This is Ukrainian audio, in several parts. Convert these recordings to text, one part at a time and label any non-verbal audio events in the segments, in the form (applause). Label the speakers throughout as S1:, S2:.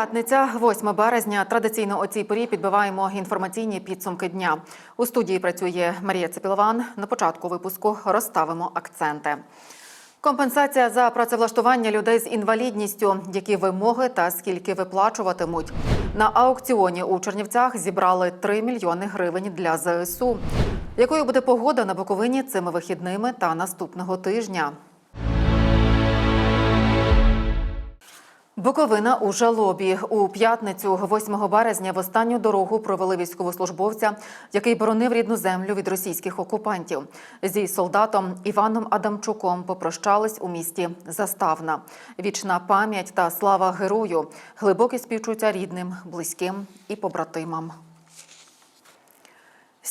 S1: П'ятниця, 8 березня. Традиційно о цій порі підбиваємо інформаційні підсумки дня. У студії працює Марія Цепілован. На початку випуску розставимо акценти. Компенсація за працевлаштування людей з інвалідністю, які вимоги та скільки виплачуватимуть. На аукціоні у Чернівцях зібрали 3 мільйони гривень для ЗСУ. Якою буде погода на Буковині цими вихідними та наступного тижня? Буковина у жалобі у п'ятницю, 8 березня, в останню дорогу провели військовослужбовця, який боронив рідну землю від російських окупантів. Зі солдатом Іваном Адамчуком попрощались у місті Заставна. Вічна пам'ять та слава герою, глибоке співчуття рідним, близьким і побратимам.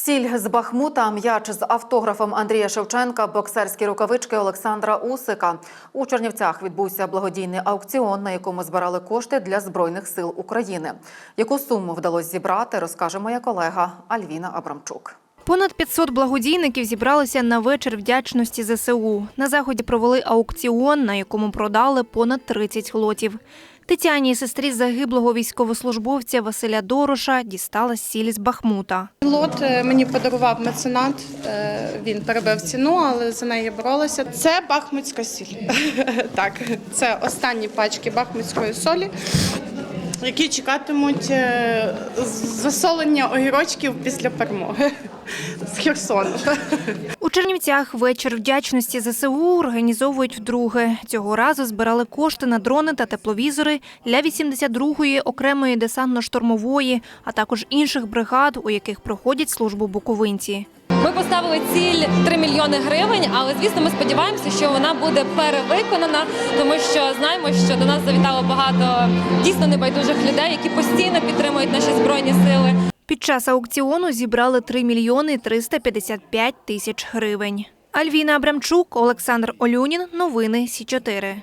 S1: Сіль з Бахмута, м'яч з автографом Андрія Шевченка, боксерські рукавички Олександра Усика. У Чернівцях відбувся благодійний аукціон, на якому збирали кошти для Збройних сил України. Яку суму вдалося зібрати, розкаже моя колега Альвіна Абрамчук.
S2: Понад 500 благодійників зібралися на вечір вдячності ЗСУ. На заході провели аукціон, на якому продали понад 30 лотів. Тетяні, сестрі загиблого військовослужбовця Василя Дороша, дістала сіль з Бахмута.
S3: Лот е, мені подарував меценат. е, Він перебив ціну, але за неї боролася. Це бахмутська сіль. (laughs) Так, це останні пачки бахмутської солі, які чекатимуть е, засолення огірочків після перемоги (laughs) з Херсону. (laughs)
S2: Чернівцях вечір вдячності ЗСУ організовують вдруге. Цього разу збирали кошти на дрони та тепловізори для 82-ї окремої десантно-штурмової, а також інших бригад, у яких проходять службу буковинці.
S4: Ми поставили ціль 3 мільйони гривень, але звісно, ми сподіваємося, що вона буде перевиконана, тому що знаємо, що до нас завітало багато дійсно небайдужих людей, які постійно підтримують наші збройні сили.
S2: Під час аукціону зібрали 3 мільйони 355 тисяч гривень. Альвіна Абрамчук, Олександр Олюнін. Новини Сі 4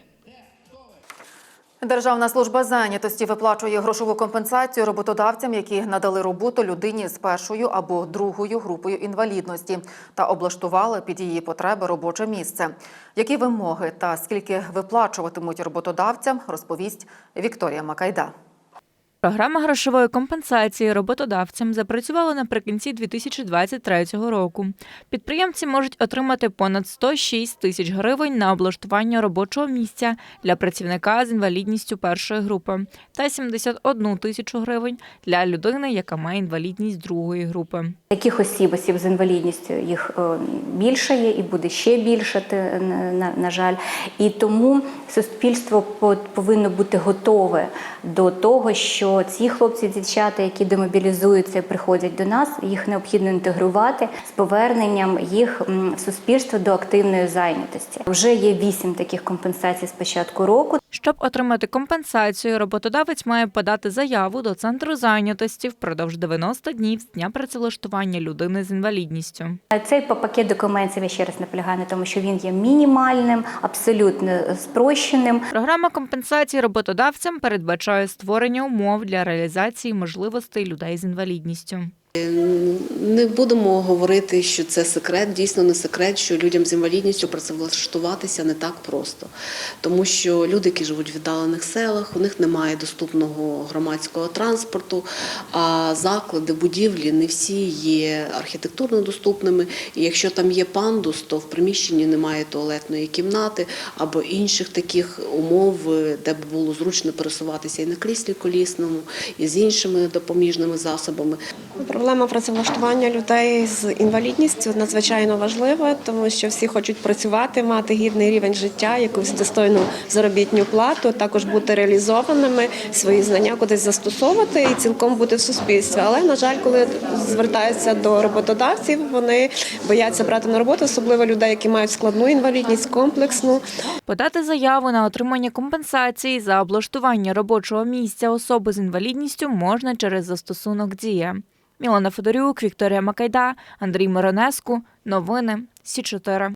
S1: Державна служба зайнятості виплачує грошову компенсацію роботодавцям, які надали роботу людині з першою або другою групою інвалідності та облаштували під її потреби робоче місце. Які вимоги та скільки виплачуватимуть роботодавцям, розповість Вікторія Макайда.
S5: Програма грошової компенсації роботодавцям запрацювала наприкінці 2023 року. Підприємці можуть отримати понад 106 тисяч гривень на облаштування робочого місця для працівника з інвалідністю першої групи та 71 тисячу гривень для людини, яка має інвалідність другої групи.
S6: Таких осіб, осіб з інвалідністю, їх е, більше є і буде ще більше, на, жаль. І тому суспільство по- повинно бути готове до того, що ці хлопці, дівчата, які демобілізуються приходять до нас, їх необхідно інтегрувати з поверненням їх в суспільство до активної зайнятості. Вже є вісім таких компенсацій з початку року.
S5: Щоб отримати компенсацію, роботодавець має подати заяву до центру зайнятості впродовж 90 днів з дня працевлаштування людини з інвалідністю.
S6: Цей пакет документів я ще раз наполягаю на тому, що він є мінімальним, абсолютно спрощеним.
S5: Програма компенсації роботодавцям передбачає створення умов для реалізації можливостей людей з інвалідністю.
S7: Не будемо говорити, що це секрет. Дійсно, не секрет, що людям з інвалідністю працевлаштуватися не так просто, тому що люди, які живуть в віддалених селах, у них немає доступного громадського транспорту, а заклади, будівлі не всі є архітектурно доступними. І якщо там є пандус, то в приміщенні немає туалетної кімнати або інших таких умов, де б було зручно пересуватися і на кріслі колісному, і з іншими допоміжними засобами.
S3: Проблема працевлаштування людей з інвалідністю надзвичайно важлива, тому що всі хочуть працювати, мати гідний рівень життя, якусь достойну заробітну плату, також бути реалізованими, свої знання кудись застосовувати і цілком бути в суспільстві. Але на жаль, коли звертаються до роботодавців, вони бояться брати на роботу, особливо людей, які мають складну інвалідність, комплексну.
S5: Подати заяву на отримання компенсації за облаштування робочого місця особи з інвалідністю можна через застосунок Дія. Мілана Федорюк, Вікторія Макайда, Андрій Миронеску. Новини Сі 4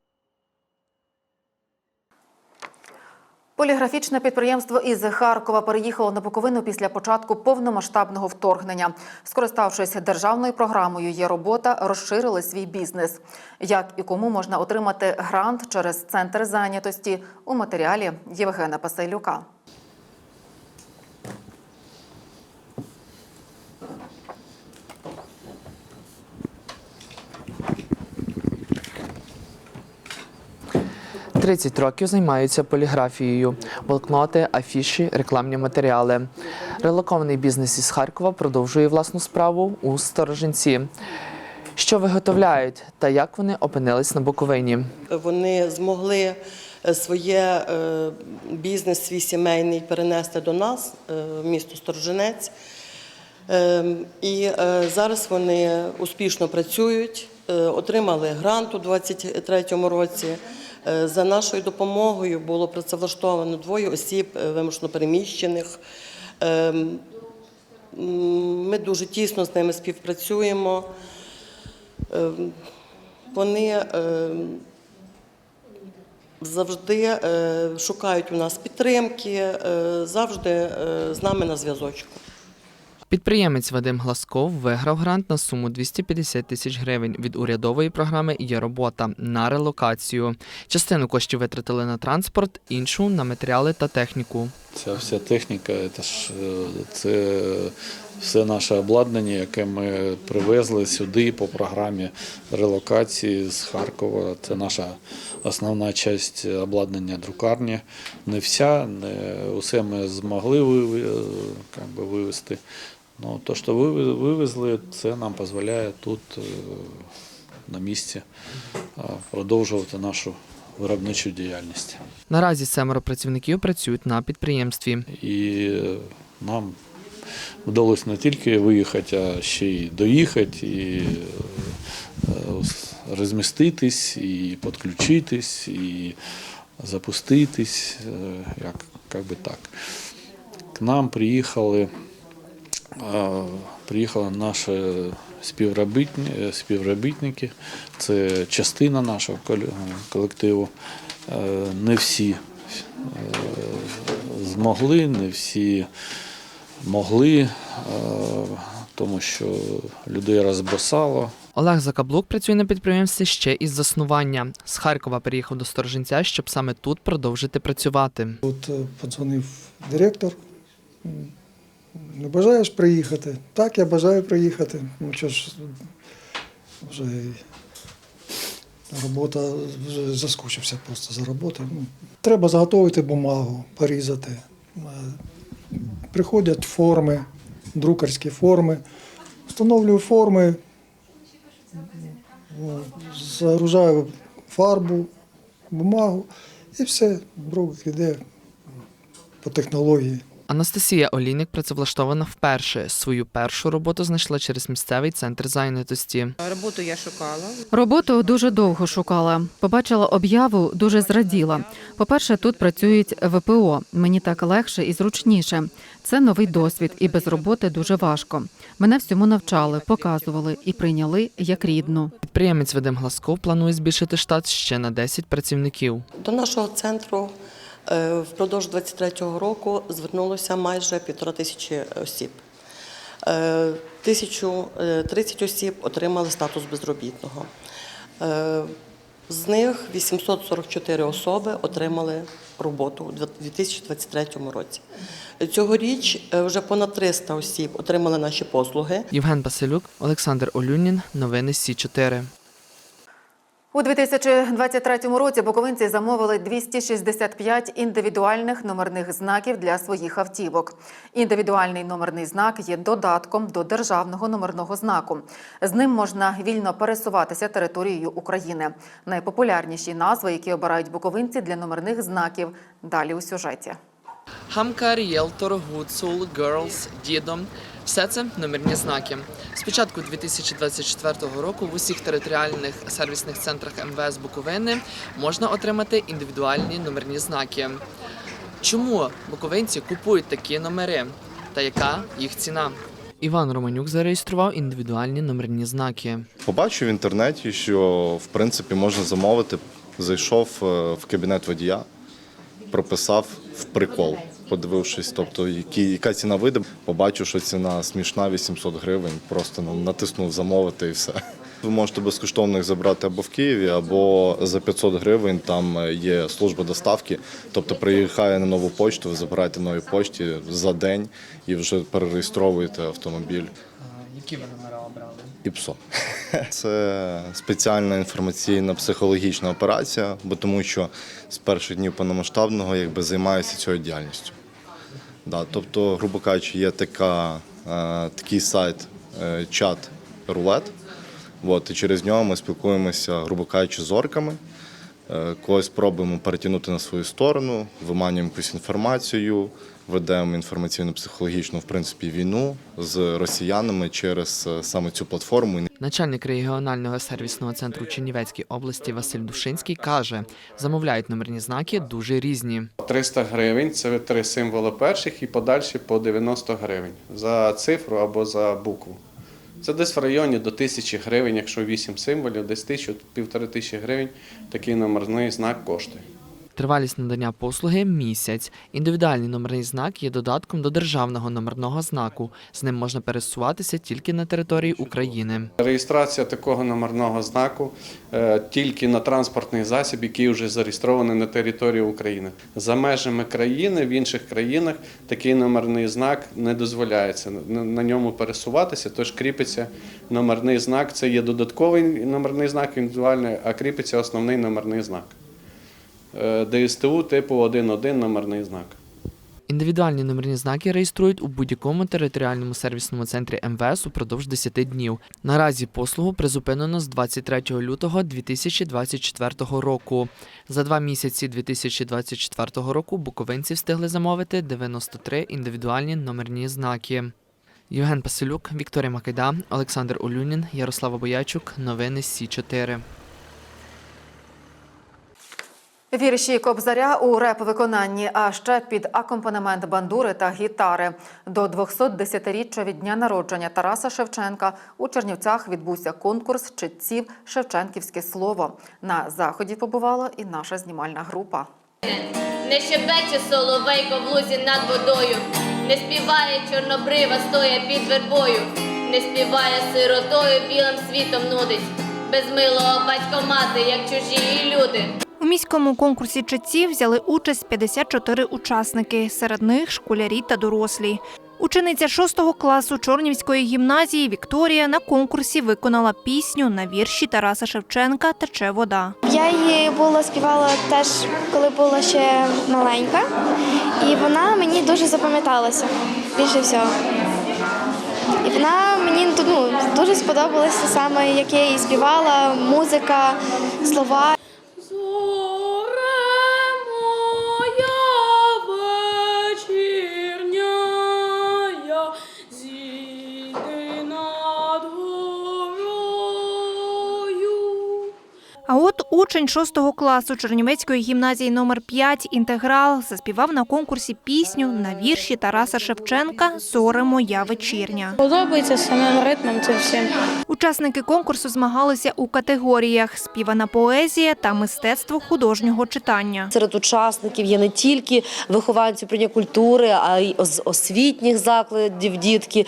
S1: Поліграфічне підприємство із Харкова переїхало на Буковину після початку повномасштабного вторгнення. Скориставшись державною програмою «Є робота», розширили свій бізнес. Як і кому можна отримати грант через центр зайнятості у матеріалі Євгена Пасайлюка.
S8: 30 років займаються поліграфією, блокноти, афіші, рекламні матеріали. Релокований бізнес із Харкова продовжує власну справу у Сторожинці. Що виготовляють та як вони опинились на Буковині?
S9: Вони змогли е, своє е, бізнес свій сімейний перенести до нас, е, в місто Сторожинець. Ем, І зараз вони успішно працюють, отримали грант у 2023 році. Е, За нашою допомогою було працевлаштовано двоє осіб е, вимушено переміщених. Ем, Ми дуже тісно з ними співпрацюємо. Ем, Вони ем, завжди е, шукають у нас підтримки, завжди з нами на зв'язочку.
S8: Підприємець Вадим Гласков виграв грант на суму 250 тисяч гривень від урядової програми Є робота на релокацію. Частину коштів витратили на транспорт, іншу на матеріали та техніку.
S10: Ця вся техніка, це ж е, це все наше обладнання, яке ми привезли сюди по програмі релокації з Харкова. Це наша основна частина обладнання друкарні. Не вся, не усе ми змогли виви- Ну, то, що виве- вивезли, це нам дозволяє тут е, на місці е, продовжувати нашу виробничу діяльність.
S8: Наразі семеро працівників працюють на підприємстві.
S10: І е, нам вдалося не тільки виїхати, а ще й доїхати, і розміститись, і підключитись, і запуститись, як, як би так. К нам приїхали, приїхали наші співробітні- співробітники, це частина нашого колективу. Е, Не всі е, змогли, не всі могли, е, тому що людей розбросало.
S8: Олег Закаблук працює на підприємстві ще із заснування. З Харкова переїхав до Сторожинця, щоб саме тут продовжити працювати.
S11: От е, подзвонив директор. Не бажаєш приїхати? Так, я бажаю приїхати. Ну що ж, вже робота, вже заскучився просто за роботою. Ну, треба заготовити бумагу, порізати. Е, Приходять форми, друкарські форми. Встановлюю форми, загружаю фарбу, бумагу і все, друк іде по технології.
S8: Анастасія Олійник працевлаштована вперше. Свою першу роботу знайшла через місцевий центр зайнятості.
S12: Роботу я шукала.
S1: Роботу дуже довго шукала. Побачила об'яву, дуже зраділа. По-перше, тут працюють ВПО. Мені так легше і зручніше. Це новий досвід, і без роботи дуже важко. Мене всьому навчали, показували і прийняли як рідну.
S8: Підприємець Вадим Гласков планує збільшити штат ще на 10 працівників.
S9: До нашого центру впродовж 23-го року звернулося майже півтора тисячі осіб. Е, Тисячу е, 30 осіб отримали статус безробітного. Е, З них 844 особи отримали роботу у 2023 році. Цьогоріч е, вже понад 300 осіб отримали наші послуги.
S8: Євген Басилюк, Олександр Олюнін. Новини Сі 4
S1: У 2023 році буковинці замовили 265 індивідуальних номерних знаків для своїх автівок. Індивідуальний номерний знак є додатком до державного номерного знаку. З ним можна вільно пересуватися територією України. Найпопулярніші назви, які обирають буковинці для номерних знаків. Далі у сюжеті.
S8: Хамка, Ріелтор, Гуцул, Girls, Дідо – все це номерні знаки. З початку 2024 року в усіх територіальних сервісних центрах МВС Буковини можна отримати індивідуальні номерні знаки. Чому буковинці купують такі номери та яка їх ціна? Іван Романюк зареєстрував індивідуальні номерні знаки.
S13: Побачив в інтернеті, що в принципі можна замовити. Зайшов е, в кабінет водія, прописав в прикол, подивившись, тобто які, яка ціна вийде. Побачив, що ціна смішна 800 гривень. Просто ну, натиснув замовити і все. Ви можете безкоштовно їх забрати або в Києві, або за 500 гривень там є служба доставки. Тобто приїхає на нову почту, ви забираєте новій почті за день і вже перереєстровуєте автомобіль.
S8: Які ви номера обрали?
S13: ІПСО. (laughs) Це спеціальна інформаційна психологічна операція, бо тому що з перших днів повномасштабного якби займаюся цією діяльністю. Да, тобто, грубо кажучи, є така, е, такий сайт, е, чат рулет. От, і через нього ми спілкуємося, грубо кажучи, з орками. Е, Когось пробуємо перетягнути на свою сторону, виманюємо якусь інформацію, ведемо інформаційно-психологічну в принципі війну з росіянами через е, саме цю платформу.
S8: Начальник регіонального сервісного центру Чернівецькій області Василь Душинський каже, замовляють номерні знаки дуже різні.
S12: 300 гривень це три символи перших і подальші по 90 гривень за цифру або за букву. Це десь в районі до тисячі гривень, якщо 8 символів, десь тисячу, півтори тисячі гривень такий номерний знак коштує.
S8: Тривалість надання послуги місяць. Індивідуальний номерний знак є додатком до державного номерного знаку. З ним можна пересуватися тільки на території України.
S12: Реєстрація такого номерного знаку е, тільки на транспортний засіб, який вже зареєстрований на території України. За межами країни, в інших країнах такий номерний знак не дозволяється на на ньому пересуватися, тож кріпиться номерний знак. Це є додатковий номерний знак індивідуальний, а кріпиться основний номерний знак. Е, ДСТУ типу 1.1 номерний знак.
S8: Індивідуальні номерні знаки реєструють у будь-якому територіальному сервісному центрі МВС упродовж 10 днів. Наразі послугу призупинено з 23 лютого 2024 року. За два місяці 2024 року буковинці встигли замовити 93 індивідуальні номерні знаки. Євген Пасилюк, Вікторія Макайда, Олександр Олюнін, Ярослава Боячук. Новини Сі 4
S1: Вірші Кобзаря у реп-виконанні, а ще під акомпанемент бандури та гітари. До 210-річчя від дня народження Тараса Шевченка у Чернівцях відбувся конкурс читців Шевченківське слово. На заході побувала і наша знімальна група.
S14: Не щебече соловейко в лузі над водою, не співає чорнобрива, стоя під вербою, не співає сиротою, білим світом нудить, без милого батько мати, як чужі люди.
S2: У міському конкурсі читців взяли участь 54 учасники, серед них школярі та дорослі. Учениця 6 класу Чорнівської гімназії Вікторія на конкурсі виконала пісню на вірші Тараса Шевченка Тече вода.
S15: Я її була співала теж, коли була ще маленька, і вона мені дуже запам'яталася більше всього. І вона мені ну, дуже сподобалася саме, як я її співала, музика, слова.
S2: Учень 6 класу Чернівецької гімназії номер 5 інтеграл заспівав на конкурсі пісню на вірші Тараса Шевченка Зоре моя вечірня.
S15: Подобається самим ритмом це все.
S2: Учасники конкурсу змагалися у категоріях співана поезія та мистецтво художнього читання.
S16: Серед учасників є не тільки вихованці управління культури, а й з освітніх закладів дітки.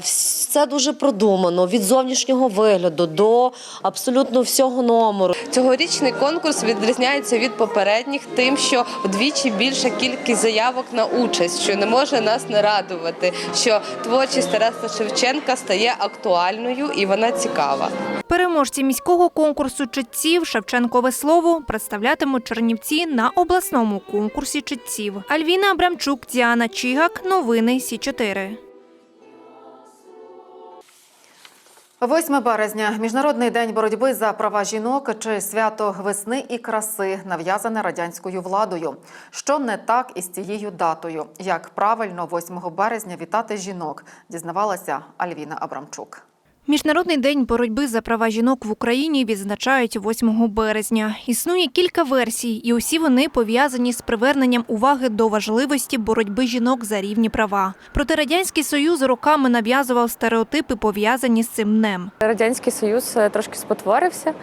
S16: Все дуже продумано від зовнішнього вигляду до абсолютно всього номеру.
S17: Цьогорічний конкурс відрізняється від попередніх тим, що вдвічі більша кількість заявок на участь, що не може нас не радувати, що творчість Тараса Шевченка стає актуальною і вона цікава.
S2: Переможці міського конкурсу читців Шевченкове слово представлятимуть Чернівці на обласному конкурсі читців. Альвіна Абрамчук, Діана Чігак. Новини Сі 4
S1: 8 березня міжнародний день боротьби за права жінок чи свято весни і краси, нав'язане радянською владою. Що не так із цією датою? Як правильно 8 березня вітати жінок? Дізнавалася Альвіна Абрамчук.
S2: Міжнародний день боротьби за права жінок в Україні відзначають 8 березня. Існує кілька версій, і усі вони пов'язані з приверненням уваги до важливості боротьби жінок за рівні права. Проте радянський союз роками нав'язував стереотипи, пов'язані з цим днем.
S18: Радянський Союз е, трошки спотворився.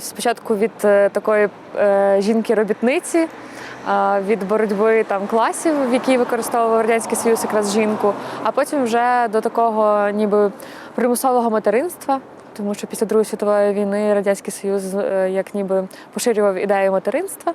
S18: Спочатку від е, такої е, жінки-робітниці, від боротьби там класів, в якій використовував радянський союз якраз жінку, а потім вже до такого ніби примусового материнства. Тому що після Другої світової війни Радянський Союз е, як ніби поширював ідею материнства,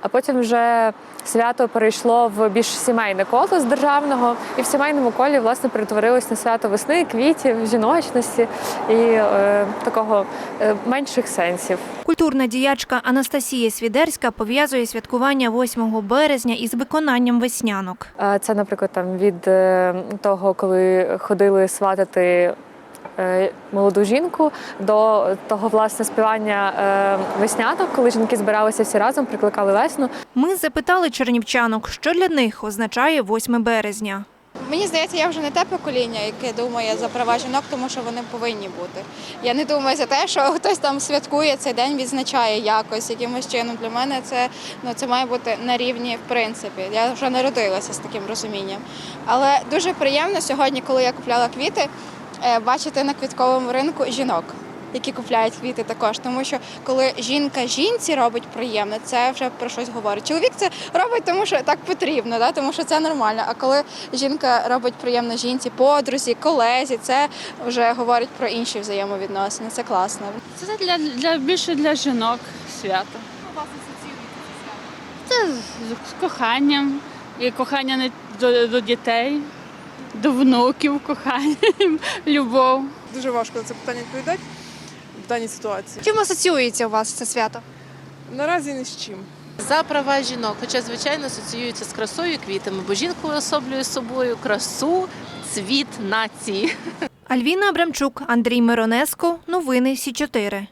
S18: а потім вже свято перейшло в більш сімейне коло з державного, і в сімейному колі власне перетворилось на свято весни, квітів, жіночності і е, такого е, менших сенсів.
S2: Культурна діячка Анастасія Свідерська пов'язує святкування 8 березня із виконанням веснянок.
S18: Це, наприклад, там від е, того, коли ходили сватати молоду жінку, до того власне співання е, веснянок, коли жінки збиралися всі разом, прикликали весну.
S2: Ми запитали чернівчанок, що для них означає 8 березня.
S19: Мені здається, я вже не те покоління, яке думає за права жінок, тому що вони повинні бути. Я не думаю за те, що хтось там святкує цей день, відзначає якось, якимось чином. Для мене це ну це має бути на рівні в принципі. Я вже народилася з таким розумінням. Але дуже приємно сьогодні, коли я купляла квіти, е, бачити на квітковому ринку жінок. Які купляють квіти також, тому що коли жінка жінці робить приємне, це вже про щось говорить. Чоловік це робить, тому що так потрібно, да? тому що це нормально. А коли жінка робить приємно жінці, подрузі, колезі, це вже говорить про інші взаємовідносини. Це класно.
S20: Це для, для більше для жінок свято. Це з коханням. І кохання до, до дітей, до внуків, кохання, (laughs) любов.
S21: Дуже важко на це питання відповідати в даній ситуації.
S19: Чим асоціюється у вас це свято?
S21: Наразі ні з чим.
S22: За права жінок, хоча, звичайно, асоціюється з красою і квітами, бо жінка уособлює собою красу, цвіт нації.
S2: Альвіна Абрамчук, Андрій Миронеско. Новини Сі 4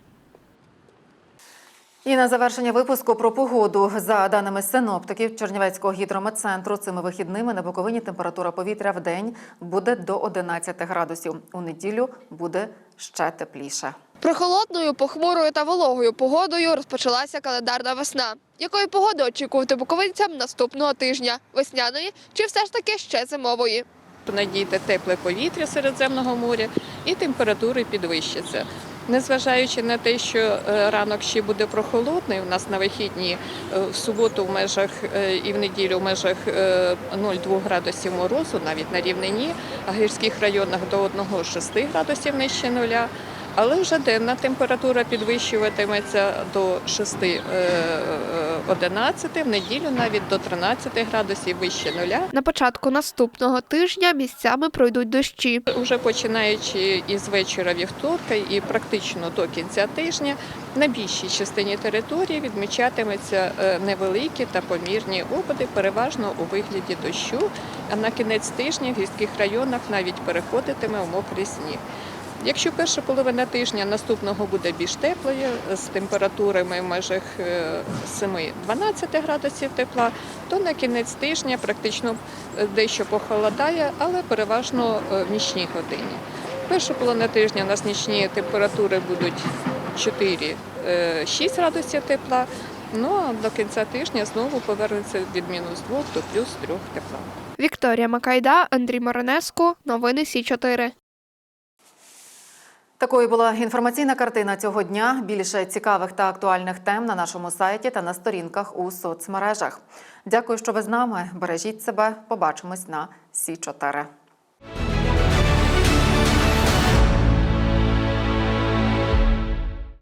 S1: І на завершення випуску про погоду. За даними синоптиків Чернівецького гідрометцентру, цими вихідними на Буковині температура повітря в день буде до 11 градусів. У неділю буде ще тепліше.
S23: Прохолодною, похмурою та вологою погодою розпочалася календарна весна. Якої погоди очікувати буковинцям наступного тижня? Весняної чи все ж таки ще зимової?
S24: Надійде тепле повітря Середземного моря і температури підвищаться. Незважаючи на те, що е, ранок ще буде прохолодний, у нас на вихідні е, в суботу в межах е, і в неділю в межах е, 0,2 градусів морозу, навіть на рівнині, а в гірських районах до 1,6 градусів нижче нуля. Але вже денна температура підвищуватиметься до 6-11, в неділю навіть до 13 градусів вище нуля.
S23: На початку наступного тижня місцями пройдуть дощі.
S24: Уже починаючи із вечора вівторка і практично до кінця тижня на більшій частині території відмічатиметься е, невеликі та помірні опади, переважно у вигляді дощу. А на кінець тижня в гірських районах навіть переходитиме у мокрий сніг. Якщо перша половина тижня наступного буде більш теплою, з температурами в межах е, 7-12 градусів тепла, то на кінець тижня практично е, дещо похолодає, але переважно е, в нічній годині. Перша половина тижня у нас нічні температури будуть 4-6 градусів тепла, ну а до кінця тижня знову повернеться від мінус 2 до плюс 3 тепла.
S23: Вікторія Макайда, Андрій Моронеско. Новини Сі 4
S1: Такою була інформаційна картина цього дня. Більше цікавих та актуальних тем на нашому сайті та на сторінках у соцмережах. Дякую, що ви з нами. Бережіть себе. Побачимось на Сі 4